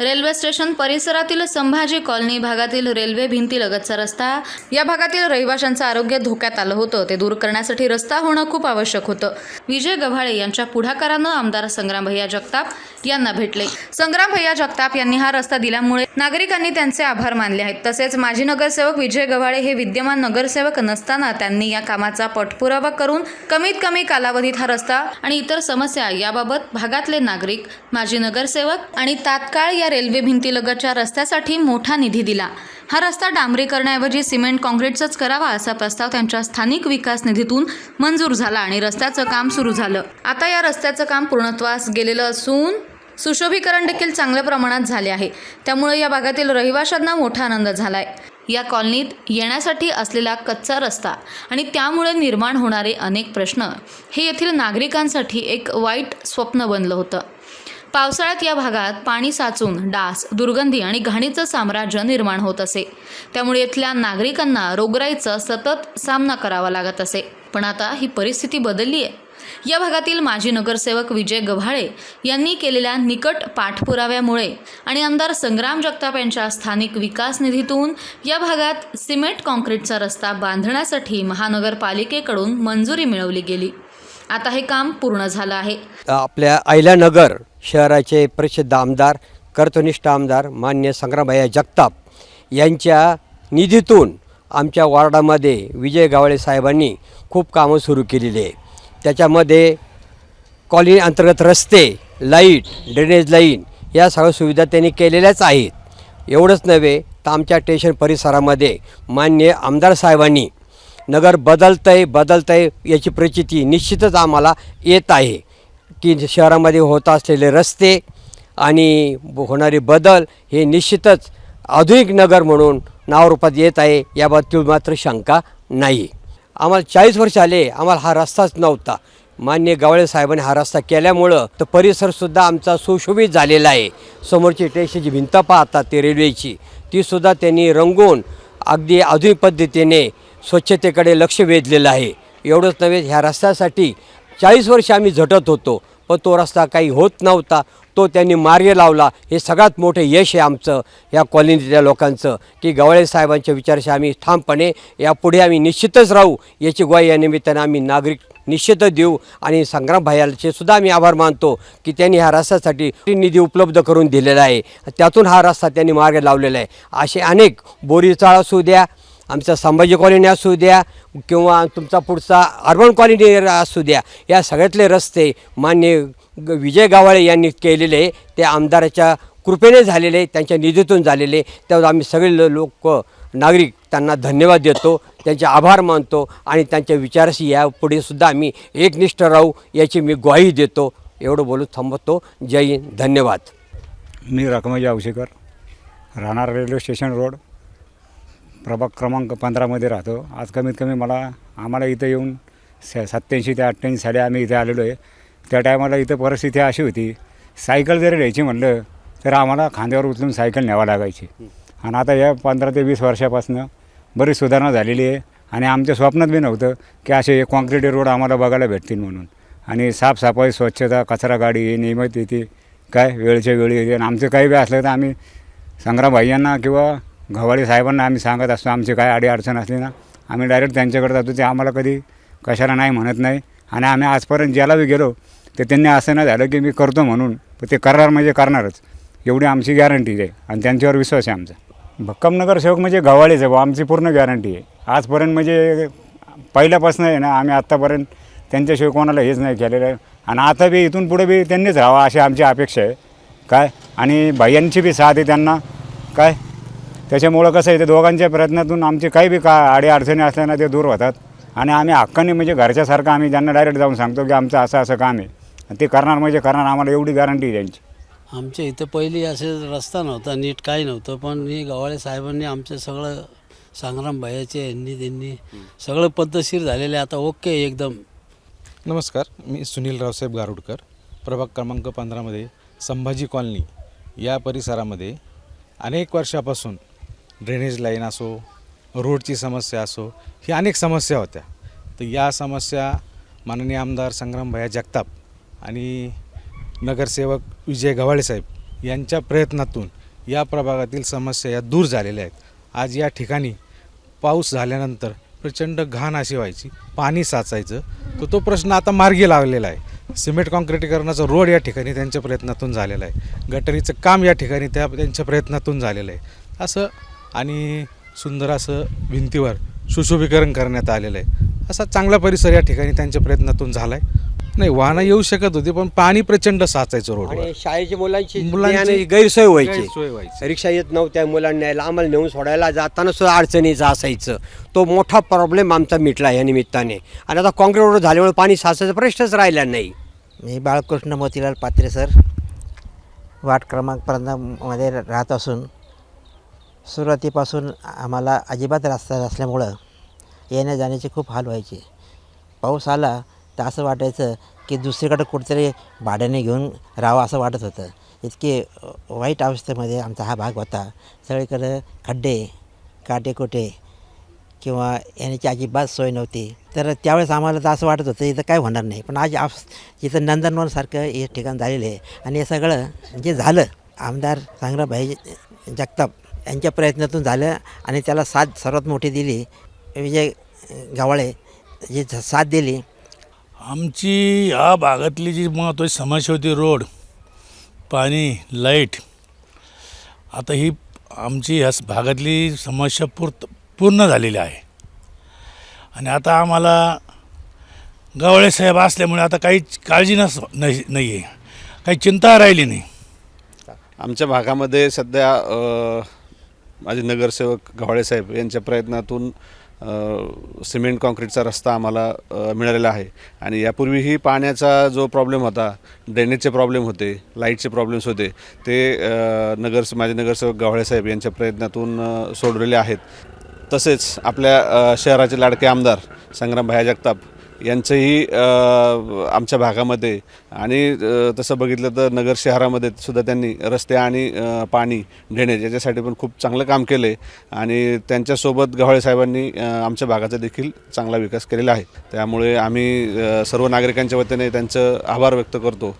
Railway station परिसरातील Sambhaji colony भागातील railway भिंतीलगतचा रस्ता. या भागातील रहिवाशांचं आरोग्य धोक्यात आलं होतं. ते दूर करण्यासाठी रस्ता होणं खूप आवश्यक होतं. विजय गव्हाळे यांच्या पुढाकारानं आमदार संग्रामभैया जगताप यांना भेटले. संग्रामभैया जगताप यांनी हा रस्ता दिल्यामुळे नागरिकांनी त्यांचे आभार मानले आहेत. तसेच माजी नगरसेवक विजय गव्हाळे हे विद्यमान नगरसेवक नसताना त्यांनी या कामाचा पाठपुरावा करून कमीत कमी कालावधीत हा रस्ता आणि इतर समस्या याबाबत भागातले नागरिक माजी नगरसेवक आणि तात्काळ या रेल्वे भिंतीलगतच्या रस्त्यासाठी मोठा निधी दिला. हा रस्ता डांबरीकरणाऐवजी सिमेंट काँक्रीटचाच करावा असा प्रस्ताव त्यांच्या स्थानिक विकास निधीतून मंजूर झाला आणि रस्त्याचं काम सुरू झालं. आता या रस्त्याचं काम पूर्णत्वास गेलेलं असून सुशोभीकरण देखील चांगल्या प्रमाणात झाले आहे. त्यामुळे या भागातील रहिवाशांना मोठा आनंद झालाय. या कॉलनीत येण्यासाठी असलेला कच्चा रस्ता आणि त्यामुळे निर्माण होणारे अनेक प्रश्न हे येथील नागरिकांसाठी एक वाईट स्वप्न बनलं होतं. पावसाळ्यात या भागात पाणी साचून डास दुर्गंधी आणि घाणीचं साम्राज्य निर्माण होत असे. त्यामुळे इथल्या नागरिकांना रोगराईचा सतत सामना करावा लागत असे. पण आता ही परिस्थिती बदलली आहे. या भागातील माजी नगरसेवक विजय गव्हाळे यांनी केलेल्या निकट पाठपुराव्यामुळे आणि आमदार संग्राम जगताप यांच्या स्थानिक विकास निधीतून या भागात सिमेंट काँक्रीटचा रस्ता बांधण्यासाठी महानगरपालिकेकडून मंजुरी मिळवली गेली. आता हे काम पूर्ण झालं आहे. आपल्या अहिल्यानगर शहराचे प्रसिद्ध आमदार कर्तनिष्ठ आमदार मान्य संग्रामभैया जगताप यांच्या निधीतून आमच्या वॉर्डामध्ये विजय गावळे साहेबांनी खूप कामं सुरू केलेली आहे. त्याच्यामध्ये कॉलनी अंतर्गत रस्ते लाइट ड्रेनेज लाईन या सगळ्या सुविधा त्यांनी केलेल्याच आहेत. एवढंच नव्हे तर आमच्या स्टेशन परिसरामध्ये मान्य आमदार साहेबांनी नगर बदलतंय बदलतंय याची प्रचिती निश्चितच आम्हाला येत आहे. की शहरामध्ये होत असलेले रस्ते आणि होणारे बदल हे निश्चितच आधुनिक नगर म्हणून नावरूपात येत आहे याबद्दल मात्र शंका नाही. आम्हाला चाळीस वर्ष आले आम्हाला हा रस्ताच नव्हता. मान्य गवळे साहेबांनी हा रस्ता केल्यामुळं तर परिसरसुद्धा आमचा सुशोभित झालेला आहे. समोरची स्टेशनची भिंत पाहतात ते रेल्वेची तीसुद्धा त्यांनी रंगवून अगदी आधुनिक पद्धतीने स्वच्छतेकडे लक्ष वेधलेलं आहे. एवढंच नव्हे ह्या रस्त्यासाठी चाळीस वर्ष आम्ही झटत होतो. पण तो रस्ता काही होत नव्हता. तो त्यांनी मार्ग लावला. हे सगळ्यात मोठं यश आहे आमचं या कॉलनीतल्या लोकांचं. की गवळे साहेबांच्या विचाराशी आम्ही ठामपणे यापुढे आम्ही निश्चितच राहू. याची ग्वाही या निमित्तानं आम्ही नागरिक निश्चितच देऊ. आणि संग्राम भायाचे सुद्धा आम्ही आभार मानतो की त्यांनी ह्या रस्त्यासाठी निधी उपलब्ध करून दिलेला आहे. त्यातून हा रस्ता त्यांनी मार्ग लावलेला आहे. असे अनेक बोरीचाळ असू द्या आमचा संभाजी कॉलनी असू द्या किंवा तुमचा पुढचा अर्बन कॉलनी असू द्या या सगळ्यातले रस्ते मान्य ग- विजय गावाळे यांनी केलेले ते आमदाराच्या कृपेने झालेले त्यांच्या निधीतून झालेले त्यावर आम्ही सगळे लोक नागरिक त्यांना धन्यवाद देतो त्यांचे आभार मानतो आणि त्यांच्या विचाराशी यापुढे सुद्धा आम्ही एकनिष्ठ राहू याची मी ग्वाही देतो. एवढं बोलून थांबवतो जय हिंद. धन्यवाद. मी रकमाजी आवशेकर. राहणार रेल्वे स्टेशन रोड. प्रभाग क्रमांक पंधरामध्ये राहतो. आज कमीत कमी मला आम्हाला इथं येऊन स सत्याऐंशी ते अठ्ठ्याऐंशी साली आम्ही इथे आलेलो आहे. त्या टायमाला इथं परिस्थिती अशी होती सायकल जरी घ्यायची म्हणलं तर आम्हाला खांद्यावर उचलून सायकल न्यावं लागायची. आणि आता या पंधरा ते वीस वर्षापासून बरीच सुधारणा झालेली आहे आणि आमच्या स्वप्नात बी नव्हतं की असे कॉन्क्रीट रोड आम्हाला बघायला भेटतील म्हणून. आणि साफसफाई स्वच्छता कचरा गाडी नियमित येते. काय? वेळच्या वेळी येते. आणि आमचं काही बी असलं तर आम्ही संग्राम भाईयांना किंवा गव्हाळे साहेबांना आम्ही सांगत असतो आमची काय अडी अडचण असली ना आम्ही डायरेक्ट त्यांच्याकडे जातो ते आम्हाला कधी कशाला नाही म्हणत नाही. आणि आम्ही आजपर्यंत ज्याला बी गेलो तर त्यांनी असं नाही झालं की मी करतो म्हणून पण ते करणार म्हणजे करणारच. एवढी आमची गॅरंटी आहे आणि त्यांच्यावर विश्वास आहे आमचा. भक्कमनगर सेवक म्हणजे गव्हाळेच आहे बुवा, आमची पूर्ण गॅरंटी आहे. आजपर्यंत म्हणजे पहिल्यापासून आहे ना आम्ही आत्तापर्यंत त्यांच्याशिवाय कोणाला हेच नाही केलेलं आहे. आणि आता बी इथून पुढे बी त्यांनीच राहावं अशी आमची अपेक्षा आहे. काय? आणि भाईयांची बी साथ आहे त्यांना. काय? त्याच्यामुळं कसं आहे ते दोघांच्या प्रयत्नातून आमचे काही बी का अडी अडचणी असल्या ना ते दूर होतात. आणि आम्ही हक्काने म्हणजे घरच्यासारखं आम्ही त्यांना डायरेक्ट जाऊन सांगतो की आमचं असं असं काम आहे. आणि ते करणार म्हणजे करणार आम्हाला एवढी गॅरंटी आहे त्यांची. आमच्या इथं पहिली असे रस्ता नव्हता नीट काही नव्हतं पण हे गव्हाळे साहेबांनी आमचं सगळं संग्राम भायाचे यांनी त्यांनी सगळं पद्धतशीर झालेलं आहे. आता ओके एकदम. नमस्कार मी सुनील रावसाहेब गारुडकर प्रभाग क्रमांक पंधरामध्ये संभाजी कॉलनी या परिसरामध्ये अनेक वर्षापासून ड्रेनेज लाईन असो रोडची समस्या असो ही अनेक समस्या होत्या. तर या समस्या माननीय आमदार संग्रामभया जगताप आणि नगरसेवक विजय गव्हाळे साहेब यांच्या प्रयत्नातून या प्रभागातील समस्या या दूर झालेल्या आहेत. आज या ठिकाणी पाऊस झाल्यानंतर प्रचंड घाण अशी व्हायची पाणी साचायचं तर तो प्रश्न आता मार्गी लागलेला आहे. सिमेंट काँक्रिटीकरणाचा रोड या ठिकाणी त्यांच्या प्रयत्नातून झालेला आहे. गटरीचं काम या ठिकाणी त्या त्यांच्या प्रयत्नातून झालेलं आहे. असं आणि सुंदर असं भिंतीवर सुशोभीकरण करण्यात आलेलं आहे. असा चांगला परिसर या ठिकाणी त्यांच्या प्रयत्नातून झाला आहे नाही वाहनं येऊ शकत होती पण पाणी प्रचंड साचायचं रोडवर. आणि शाळेच्या मुलांची मुलांची गैरसोय व्हायची. गैरसोय व्हायची. रिक्षा येत नव्हत्या मुलांना न्यायला आम्हाला नेऊन सोडायला जाताना सुद्धा अडचणीचं असायचं तो मोठा प्रॉब्लेम आमचा मिटला या निमित्ताने. आणि आता काँक्रीट रोड झाल्यामुळे पाणी साचायचा प्रश्नच राहिला नाही. मी बाळकृष्ण मोतीलाल पात्रे सर. वार्ड क्रमांक पंधरामध्ये राहत असून सुरुवातीपासून आम्हाला अजिबात रस्ता नसल्यामुळं येण्या जाण्याचे खूप हाल व्हायचे. पाऊस आला तर असं वाटायचं की दुसरीकडं कुठेतरी भाड्याने घेऊन राहावं असं वाटत होतं. इतके वाईट अवस्थेमध्ये आमचा हा भाग होता. सगळीकडं खड्डे काटेकोटे किंवा येण्याची अजिबात सोय नव्हती. तर त्यावेळेस आम्हाला तर असं वाटत होतं इथं काय होणार नाही. पण आज आप इथं नंदनवनसारखं हे ठिकाण झालेलं आहे. आणि हे सगळं जे झालं आमदार सांगराभाई जगताप यांच्या प्रयत्नातून झालं आणि त्याला साथ सर्वात मोठी दिली. विजय गव्हाळे जी साथ दिली. आमची या भागातली जी महत्त्वाची समस्या होती रोड पाणी लाइट आता ही आमची ह्या भागातली समस्या पूर पूर्ण झालेली आहे. आणि आता आम्हाला गवळे साहेब असल्यामुळे आता काही काळजी नस नाही नाही आहे काही चिंता राहिली नाही. आमच्या भागामध्ये सध्या माझे नगरसेवक गव्हाळे साहेब यांच्या प्रयत्नातून सिमेंट कॉन्क्रीटचा रस्ता आम्हाला मिळालेला आहे. आणि यापूर्वीही पाण्याचा जो प्रॉब्लेम होता ड्रेनेजचे प्रॉब्लेम होते लाईटचे प्रॉब्लेम्स होते ते नगर माझे नगरसेवक गव्हाळेसाहेब यांच्या प्रयत्नातून सोडलेले सोडवलेले आहेत. तसेच आपल्या शहराचे लाडके आमदार संग्राम भाया जगताप यांचंही आमच्या भागामध्ये आणि तसं बघितलं तर नगर शहरामध्ये सुद्धा त्यांनी रस्ते आणि पाणी ड्रेनेज याच्यासाठी पण खूप चांगलं काम केलं आहे आणि त्यांच्यासोबत गव्हाळे साहेबांनी आमच्या भागाचा देखील चांगला विकास केलेला आहे. त्यामुळे आम्ही सर्व नागरिकांच्या वतीने त्यांचं आभार व्यक्त करतो.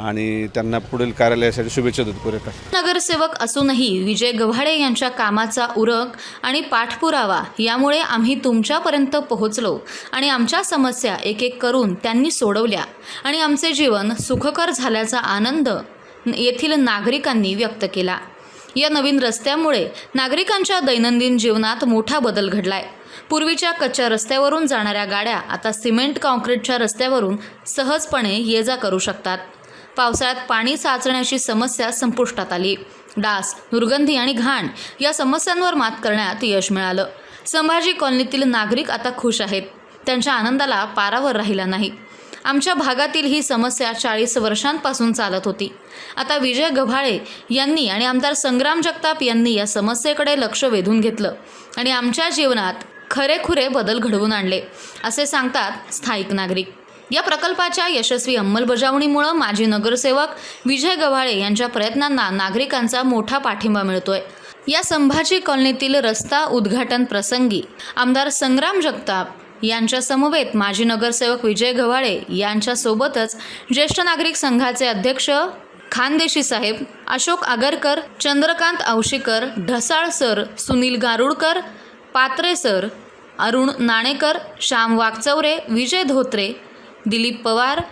आणि त्यांना पुढील कार्यालयासाठी शुभेच्छा देतो पुरेकर नगरसेवक असूनही विजय गव्हाडे यांच्या कामाचा उरक आणि पाठपुरावा यामुळे आम्ही तुमच्यापर्यंत पोहोचलो आणि आमच्या समस्या एक एक करून त्यांनी सोडवल्या आणि आमचे जीवन सुखकर झाल्याचा आनंद येथील नागरिकांनी व्यक्त केला. या नवीन रस्त्यामुळे नागरिकांच्या दैनंदिन जीवनात मोठा बदल घडलाय. पूर्वीच्या कच्च्या रस्त्यावरून जाणाऱ्या गाड्या आता सिमेंट कॉन्क्रीटच्या रस्त्यावरून सहजपणे ये जा करू शकतात. पावसाळ्यात पाणी साचण्याची समस्या संपुष्टात आली. डास दुर्गंधी आणि घाण या समस्यांवर मात करण्यात यश मिळालं. संभाजी कॉलनीतील नागरिक आता खुश आहेत. त्यांच्या आनंदाला पारावर राहिला नाही. आमच्या भागातील ही समस्या चाळीस वर्षांपासून चालत होती. आता विजय गव्हाळे यांनी आणि आमदार संग्राम जगताप यांनी या समस्येकडे लक्ष वेधून घेतलं आणि आमच्या जीवनात खरेखुरे बदल घडवून आणले असे सांगतात स्थायिक नागरिक. या प्रकल्पाच्या यशस्वी अंमलबजावणीमुळं माजी नगरसेवक विजय गव्हाळे यांच्या प्रयत्नांना नागरिकांचा मोठा पाठिंबा मिळतोय. या संभाजी कॉलनीतील रस्ता उद्घाटन प्रसंगी आमदार संग्राम जगताप यांच्या समवेत माजी नगरसेवक विजय गव्हाळे यांच्यासोबतच ज्येष्ठ नागरिक संघाचे अध्यक्ष Khandeshi saheb Ashok Agarkar Chandrakant Aushikar Dhasal sir Sunil Garudkar Patre sir Arun Nanekar Shyam Wagchaure Vijay Dhotre Dilip Pawar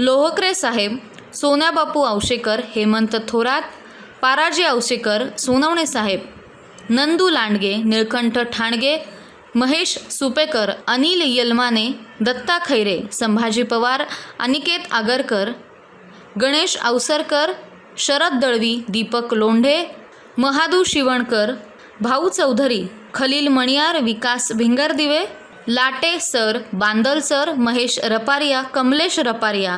Lohkare saheb Sonyabapu Awashekar Hemant Thorat Paraji Awashekar Sonawane saheb Nandu Landge Nilkanth Thange Mahesh Supekar Anil Yalmane Datta Khaire Sambhaji Pawar Aniket Agarkar Ganesh Awasarkar Sharad Dalvi Deepak Londhe Mahadu Shivankar Bhau Chaudhari Khalil Maniyar Vikas Bhingardive Late sir Bandal sir Mahesh Raparia Kamlesh Raparia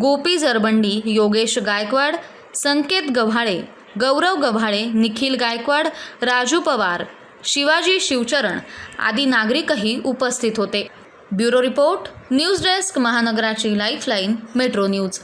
Gopi Jarbandi Yogesh Gaikwad Sanket Gavhale Gaurav Gavhale Nikhil Gaikwad Raju Pawar Shivaji Shivcharan आदी नागरिकही उपस्थित होते. Bureau report news desk महानगराची lifeline metro news.